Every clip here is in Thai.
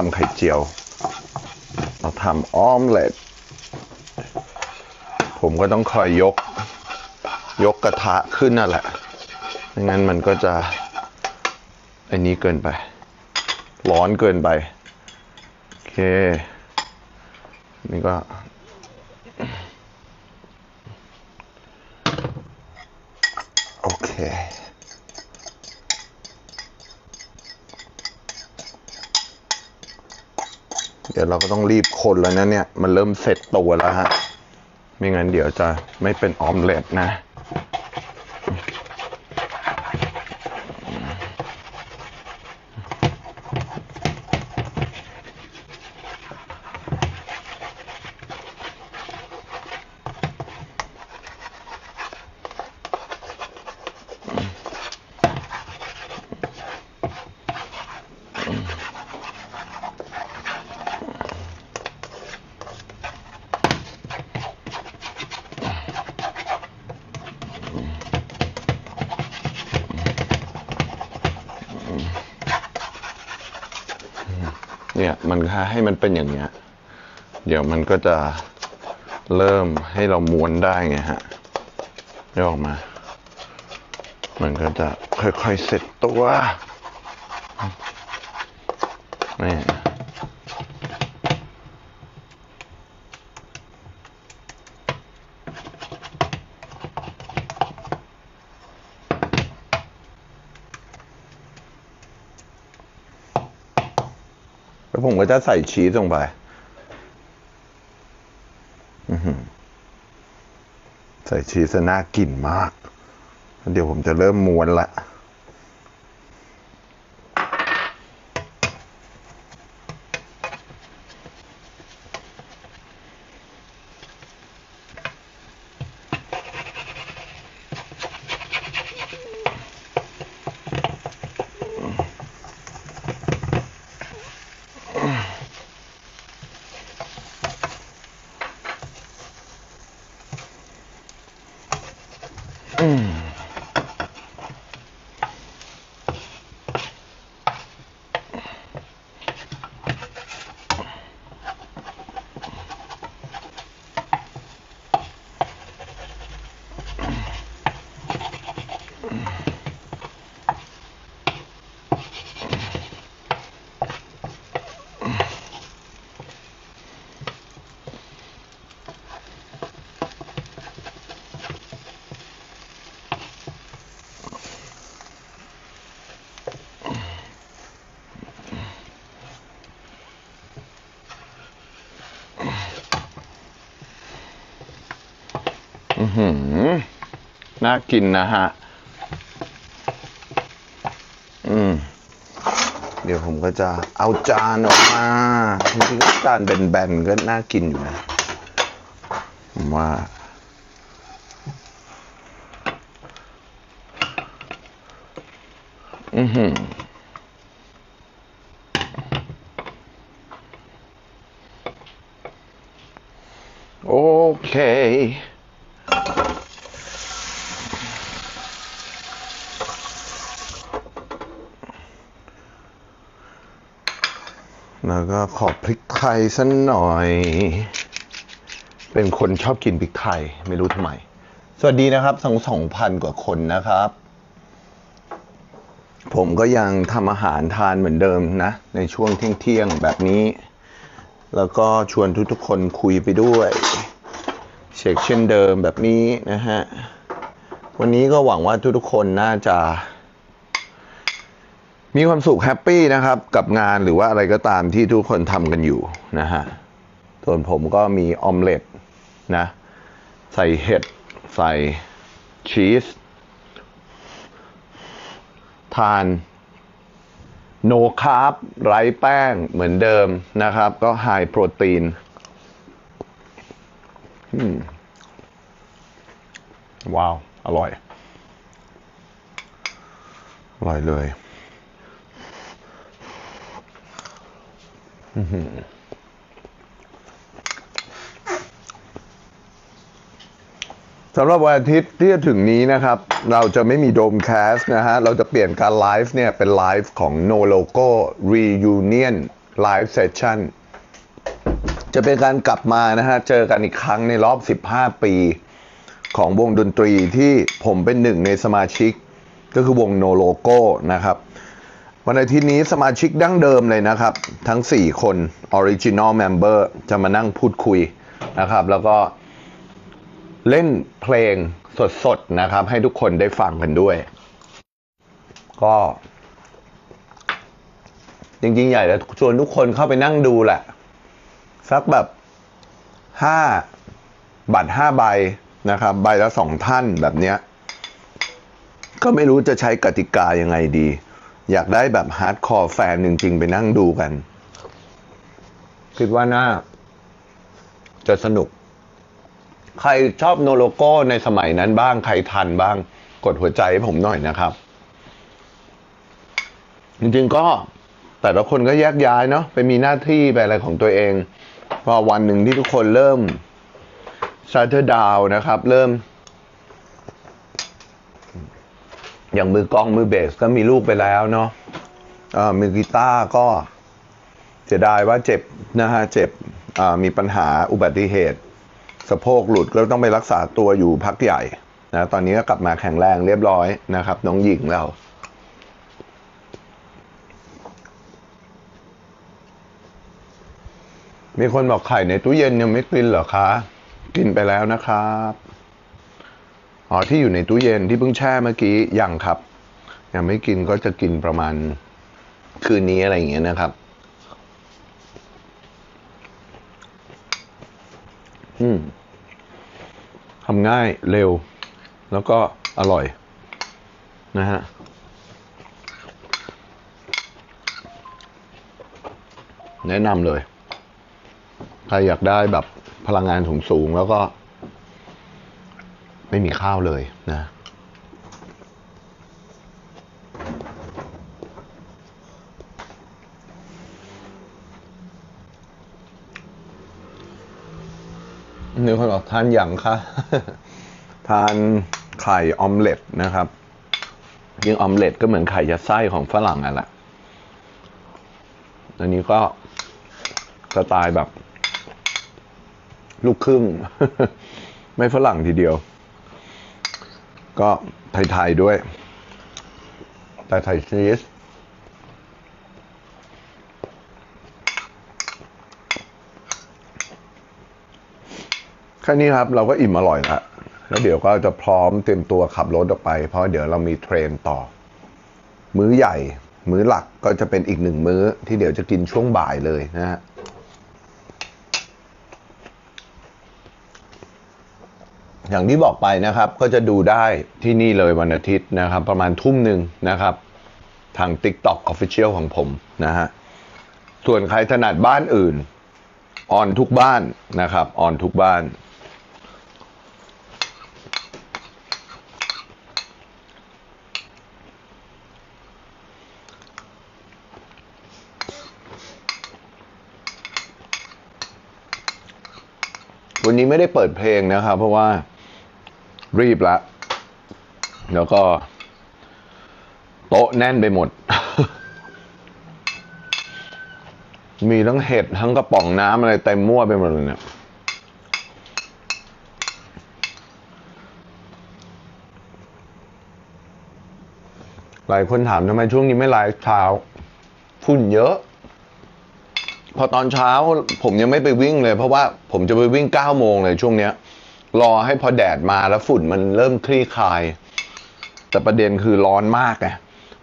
ทำไข่เจียว เราทำออมเล็ต ผมก็ต้องคอยยก ยกกระทะขึ้นนั่นแหละไม่งั้นมันก็จะ อันนี้เกินไป ร้อนเกินไป โอเค นี่ก็ โอเค เดี๋ยวเราก็ต้องรีบคนแล้วนะเนี่ย มันเริ่มเสร็จตัวแล้วฮะ ไม่งั้นเดี๋ยวจะไม่เป็นออมเล็ตนะ เนี่ย มันให้มันเป็นอย่างเงี้ย เดี๋ยวมันก็จะเริ่มให้เราม้วนได้ไงฮะยกออกมา มันก็จะค่อยๆเสร็จตัวนี่ ผมก็จะใส่ชีสลงไปอืใส่ชีสน่ากินมาก เดี๋ยวผมจะเริ่มม้วนละ น่ากินนะฮะ อืม เดี๋ยวผมก็จะเอาจานออกมาจริงๆจานแบนๆก็น่ากินอยู่นะผมว่าอือหือโอเค แล้วก็ขอพริกไทยสักหน่อย เป็นคนชอบกินพริกไทย ไม่รู้ทำไม สวัสดีนะครับสองสองพันกว่าคนนะครับ ผมก็ยังทำอาหารทานเหมือนเดิมนะ ในช่วงเที่ยงๆแบบนี้ แล้วก็ชวนทุกๆคนคุยไปด้วยเช็คเช่นเดิมแบบนี้นะฮะ วันนี้ก็หวังว่าทุกๆคนน่าจะ มีความสุขแฮปปี้นะครับ กับงานหรือว่าอะไรก็ตามที่ทุกคนทำกันอยู่นะฮะส่วนผมก็มีออมเล็ตนะ ใส่เห็ด ใส่ชีส ทานโนคาร์บไร้แป้งเหมือนเดิมนะครับ ก็ไฮโปรตีนว้าว อร่อย อร่อยเลย สำหรับวันอาทิตย์ที่จะถึงนี้นะครับ เราจะไม่มีโดมแคสนะฮะ เราจะเปลี่ยนการไลฟ์เนี่ยเป็นไลฟ์ของ No Logo Reunion ไลฟ์เซสชั่นจะเป็นการกลับมานะฮะ เจอกันอีกครั้งในรอบ 15 ปี ของวงดนตรีที่ผมเป็นหนึ่งในสมาชิก ก็คือวงโนโลโก้นะครับ วันอาทิตย์นี้สมาชิกดั้งเดิมเลยนะครับ ทั้ง 4 คน Original Member จะมานั่งพูดคุยนะครับ แล้วก็เล่นเพลงสดๆนะครับ ให้ทุกคนได้ฟังกันด้วย ก็ จริงๆ ใหญ่แล้วชวนทุกคนเข้าไปนั่งดูแหละ สักแบบห้าบัตรห้าใบนะครับ ใบละสองท่านแบบเนี้ย ก็ไม่รู้จะใช้กติกายังไงดี อยากได้แบบฮาร์ดคอร์แฟนจริงๆ ไปนั่งดูกัน คิดว่าน่า จะสนุก ใครชอบโนโลโก้ในสมัยนั้นบ้าง ใครทันบ้าง กดหัวใจให้ผมหน่อยนะครับ จริงๆก็แต่ละคนก็แยกย้ายเนาะไปมีหน้าที่ไปอะไรของตัวเอง พอวันหนึ่งที่ทุกคนเริ่ม s h u t t e r down นะครับ เริ่ม อย่างมือกลองมือเบสก็มีลูกไปแล้วเนาะมือกีตาร์ก็เสียดายว่าเจ็บนะฮะเจ็บมีปัญหาอุบัติเหตุ สะโพกหลุดแล้วต้องไปรักษาตัวอยู่พักใหญ่นะตอนนี้ก็กลับมาแข็งแรงเรียบร้อยนะครับ น้องหญิงเรามีคนบอกไข่ในตู้เย็นยังไม่กินเหรอคะ กินไปแล้วนะครับ อ๋อที่อยู่ในตู้เย็นที่เพิ่งแช่เมื่อกี้ยังครับ ยังไม่กินก็จะกินประมาณคืนนี้อะไรอย่างเงี้ยนะครับ อืมทำง่ายเร็ว แล้วก็อร่อย นะฮะแนะนำเลย ใครอยากได้แบบพลังงานสูงๆแล้วก็ ไม่มีข้าวเลยนะนี่คนบอกทานอย่างค่ะทานไข่ออมเล็ตนะครับยิ่งออมเล็ตก็เหมือนไข่ยัดไส้ของฝรั่งอะแหละอันนี้ก็สไตล์แบบ ลูกครึ่ง ไม่ฝรั่งทีเดียว ก็ไทยๆด้วย แต่ไทยชีสแค่นี้ครับเราก็อิ่มอร่อยแล้วแล้วเดี๋ยวก็จะพร้อมเตรียมตัวขับรถออกไป เพราะเดี๋ยวเรามีเทรนต่อ มื้อใหญ่ มื้อหลักก็จะเป็นอีกหนึ่งมื้อที่เดี๋ยวจะกินช่วงบ่ายเลยนะฮะ อย่างที่บอกไปนะครับก็จะดูได้ที่นี่เลยวันอาทิตย์นะครับ ประมาณทุ่มหนึ่งนะครับ ทาง TikTok Official ของผมนะฮะส่วนใครถนัดบ้านอื่นออนทุกบ้านนะครับออนทุกบ้าน วันนี้ไม่ได้เปิดเพลงนะครับ เพราะว่า รีบละแล้วก็ โต๊ะแน่นไปหมด มีทั้งเห็ดทั้งกระป๋องน้ำอะไรเต็มมั่วไปหมดเลยเนี่ยหลายคนถามทำไมช่วงนี้ไม่ไลฟ์เช้า ฝุ่นเยอะ พอตอนเช้าผมยังไม่ไปวิ่งเลย เพราะว่าผมจะไปวิ่งเก้าโมงเลยช่วงเนี้ย รอให้พอแดดมาแล้วฝุ่นมันเริ่มคลี่คลาย แต่ประเด็นคือร้อนมากไง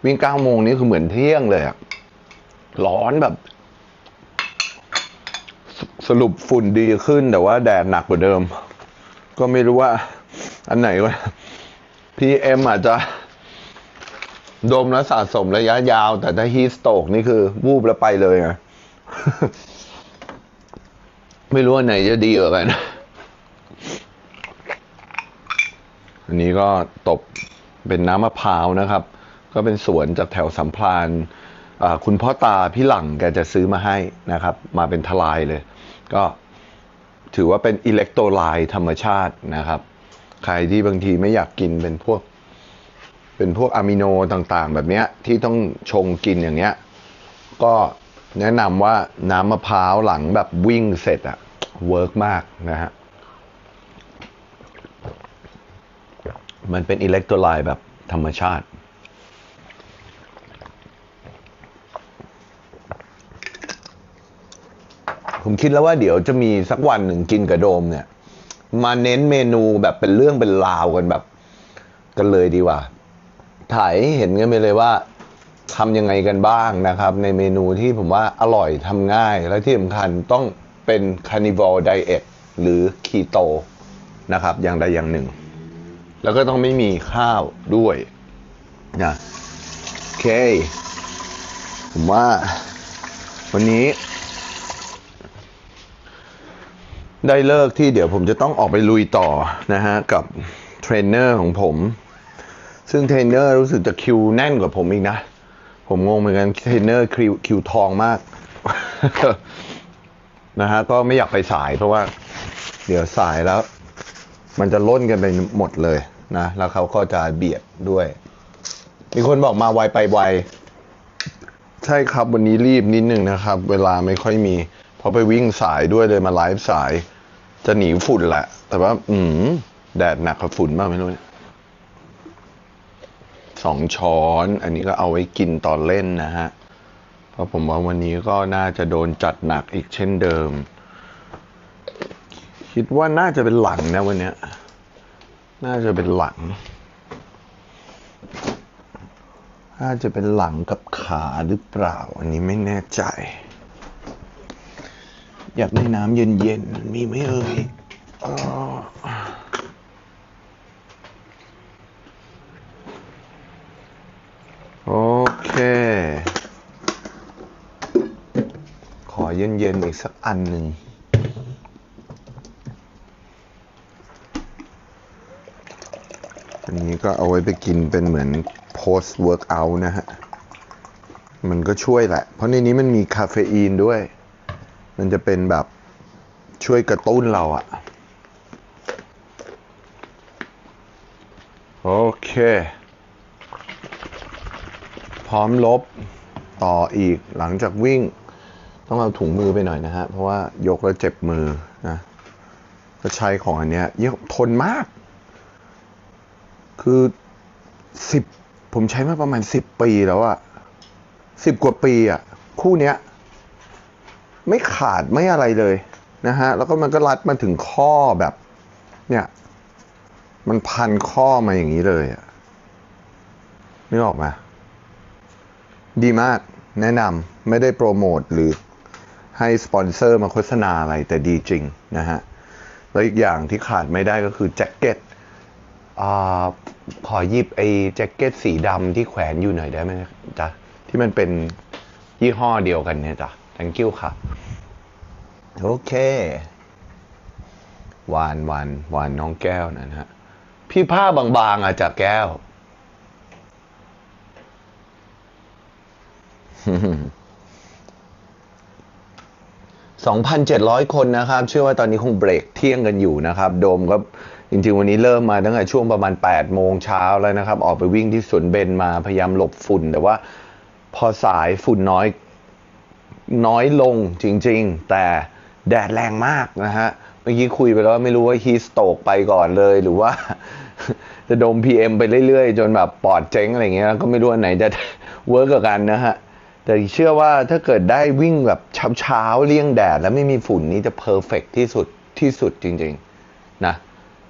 วิ่งเก้าโมงนี้คือเหมือนเที่ยงเลยอะร้อนแบบสสรุปฝุ่นดีขึ้นแต่ว่าแดดหนักกว่าเดิม ก็ไม่รู้ว่า อันไหนวะ PM อาจจะดมแล้วสะสมระยะยาว แต่ถ้าฮีสโตกนี่คือ วูบแล้วไปเลยไงไม่รู้ว่าไหนจะดีกว่ากัน อันนี้ก็ตบเป็นน้ำมะพร้าวนะครับ ก็เป็นสวนจากแถวสัมพลานคุณพ่อตาพี่หลังแกจะซื้อมาให้นะครับ มาเป็นทลายเลย ก็ถือว่าเป็นอิเล็กโทรไลต์ธรรมชาตินะครับ ใครที่บางทีไม่อยากกินเป็นพวก เป็นพวกอะมิโนต่างๆ แบบเนี้ยที่ต้องชงกินอย่างเนี้ย ก็แนะนำว่าน้ำมะพร้าวหลังแบบวิ่งเสร็จอะเวิร์กมากนะฮะ มันเป็นอิเล็กโทรไลต์แบบธรรมชาติ ผมคิดแล้วว่าเดี๋ยวจะมีสักวันหนึ่งกินกระโดมเนี่ย มาเน้นเมนูแบบเป็นเรื่องเป็นราวกันแบบ กันเลยดีกว่า ถ่ายให้เห็นกันไปเลยว่าทำยังไงกันบ้างนะครับ ในเมนูที่ผมว่าอร่อยทำง่าย และที่สำคัญต้องเป็น carnivore diet หรือ keto นะครับ อย่างใดอย่างหนึ่ง แล้วก็ต้องไม่มีข้าวด้วยนะโอเค ผมว่า วันนี้ ได้เลิกที่เดี๋ยวผมจะต้องออกไปลุยต่อนะฮะ กับเทรนเนอร์ของผม ซึ่งเทรนเนอร์รู้สึกจะคิวแน่นกว่าผมอีกนะ ผมงงเหมือนกันเทรนเนอร์คิวคิวทองมากนะฮะก็ไม่อยากไปสายเพราะว่า เดี๋ยวสายแล้ว มันจะล่นกันไปหมดเลย นะแล้วเขาก็จะเบียดด้วย มีคนบอกมาไวไปไวใช่ครับวันนี้รีบนิดนึงนะครับ เวลาไม่ค่อยมี เพราะไปวิ่งสายด้วยเลยมาไลฟ์สาย จะหนีฝุ่นแหละ แต่ว่า อืมแดดหนักกับฝุ่นมากไม่รู้สองช้อน อันนี้ก็เอาไว้กินตอนเล่นนะฮะเพราะผมว่าวันนี้ก็น่าจะโดนจัดหนักอีกเช่นเดิม คิดว่าน่าจะเป็นหลังนะวันเนี้ย น่าจะเป็นหลัง น่าจะเป็นหลังกับขาหรือเปล่า อันนี้ไม่แน่ใจ อยากได้น้ำเย็นๆ มีไหมเอ่ยโอเค ขอเย็นๆ อีกสักอันหนึ่ง นี้ก็เอาไว้ไปกินเป็นเหมือน post workout นะฮะ มันก็ช่วยแหละ เพราะในนี้มันมีคาเฟอีนด้วย มันจะเป็นแบบช่วยกระตุ้นเราอะโอเค พร้อมลบต่ออีกหลังจากวิ่ง ต้องเอาถุงมือไปหน่อยนะฮะ เพราะว่ายกแล้วเจ็บมือนะก็ใช้ของอันเนี้ยเยี่ยทนมาก คือสิบผมใช้มาประมาณสิบปีแล้วอะสิบกว่าปีอะคู่เนี้ย ไม่ขาดไม่อะไรเลยนะฮะ แล้วก็มันก็รัดมาถึงข้อแบบ เนี่ย มันพันข้อมาอย่างนี้เลยอะนึกออกมา ดีมากแนะนำไม่ได้โปรโมทหรือให้สปอนเซอร์มาโฆษณาอะไรแต่ดีจริงนะฮะ แล้วอีกอย่างที่ขาดไม่ได้ก็คือแจ็คเก็ต ขอหยิบไอ้แจ็คเก็ตสีดำที่แขวนอยู่หน่อยได้ไหมจ๊ะ ที่มันเป็นยี่ห้อเดียวกันเนี่ยจ้ะ thank you ค่ะ โอเควานวานวานน้องแก้วนะฮะ พี่ผ้าบางๆอะจากแก้ว 2,700 คนนะครับ เชื่อว่าตอนนี้คงเบรกเที่ยงกันอยู่นะครับ โดมก็ จริงๆ วันนี้เริ่มมาตั้งแต่ช่วงประมาณ 8 โมงเช้าแล้วนะครับ ออกไปวิ่งที่สวนเบนมาพยายามหลบฝุ่น แต่ว่าพอสายฝุ่นน้อยน้อยลงจริงๆ แต่แดดแรงมากนะฮะ เมื่อกี้คุยไปแล้วไม่รู้ว่าฮีสโตกไปก่อนเลยหรือว่า จะดม PM ไปเรื่อยๆ จนแบบปอดเจ๊งอะไรเงี้ยก็ไม่รู้อันไหนจะเวิร์กกับกันนะฮะ แต่เชื่อว่าถ้าเกิดได้วิ่งแบบเช้าๆเลี่ยงแดด แล้วไม่มีฝุ่นนี่จะเพอร์เฟกที่สุดที่สุดจริง ๆ นะ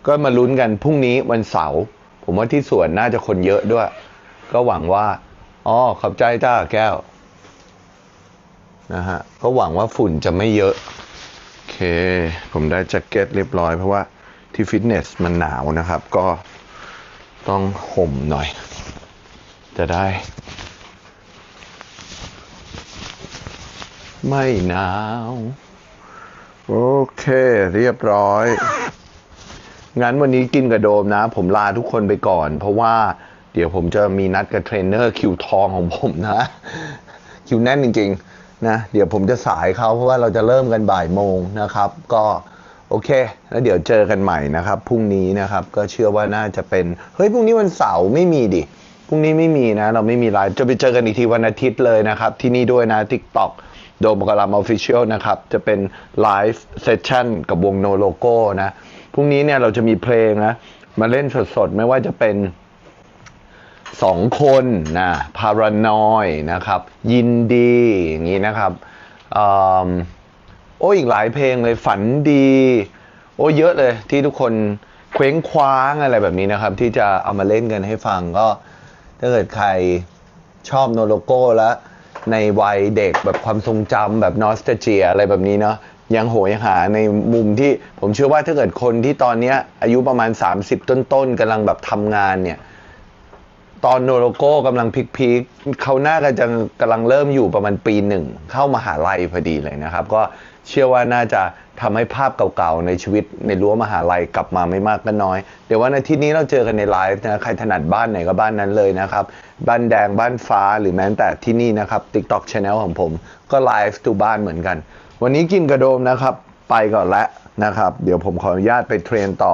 ก็มาลุ้นกันพรุ่งนี้วันเสาร์ผมว่าที่สวนน่าจะคนเยอะด้วย ก็หวังว่าอ๋อขอบใจจ้าแก้วนะฮะก็หวังว่าฝุ่นจะไม่เยอะโอเค ผมได้แจ็คเก็ตเรียบร้อย เพราะว่าที่ฟิตเนสมันหนาวนะครับ ก็ต้องห่มหน่อย จะได้ ไม่หนาว โอเค เรียบร้อย งั้นวันนี้กินกับโดมนะ ผมลาทุกคนไปก่อน เพราะว่าเดี๋ยวผมจะมีนัดกับเทรนเนอร์คิวทองของผมนะ คิวแน่นจริง ๆ นะ เดี๋ยวผมจะสายเขาเพราะว่าเราจะเริ่มกันบ่ายโมงนะครับ ก็โอเค แล้วเดี๋ยวเจอกันใหม่นะครับ พรุ่งนี้นะครับ ก็เชื่อว่าน่าจะเป็น เฮ้ย พรุ่งนี้วันเสาร์ไม่มีดิ พรุ่งนี้ไม่มีนะ เราไม่มีไลฟ์จะไปเจอกันอีกทีวันอาทิตย์เลยนะครับ ที่นี่ด้วยนะ TikTok โดมกรามออฟฟิเชียลนะครับ จะเป็นไลฟ์เซสชั่นกับวงโนโลโก้นะ พรุ่งนี้เนี่ยเราจะมีเพลงนะมาเล่นสดๆ ไม่ว่าจะเป็นสองคนนะพารานอยนะครับ ยินดีอย่างนี้นะครับอโอ้อีกหลายเพลงเลยฝันดี โอ้เยอะเลยที่ทุกคนเคว้งคว้างอะไรแบบนี้นะครับ ที่จะเอามาเล่นกันให้ฟังก็ถ้าเกิดใครชอบโนโลโก้แล้วในวัยเด็กแบบความทรงจำแบบนอสเตเจียอะไรแบบนี้เนาะ ยังโหยหาในมุมที่ผมเชื่อว่าถ้าเกิดคนที่ตอนนี้อายุประมาณ 30 ต้นๆกำลังแบบทำงานเนี่ย ตอนโนโลโก้กำลังพีคๆเขาน่าจะกำลังเริ่มอยู่ประมาณปีหนึ่ง เข้ามหาลัยพอดีเลยนะครับ ก็เชื่อว่าน่าจะทำให้ภาพเก่าๆในชีวิตในรั้วมหาลัยกลับมาไม่มากก็น้อย เดี๋ยววันอาทิตย์นี้เราเจอกันในไลฟ์นะใครถนัดบ้านไหนก็บ้านนั้นเลยนะครับ บ้านแดงบ้านฟ้าหรือแม้แต่ที่นี่นะครับ TikTok Channel ของผมก็ไลฟ์ตูบ้านเหมือนกัน วันนี้กินกระโดมนะครับ ไปก่อนแล้วนะครับ เดี๋ยวผมขออนุญาตไปเทรนต่อ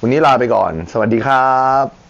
วันนี้ลาไปก่อน สวัสดีครับ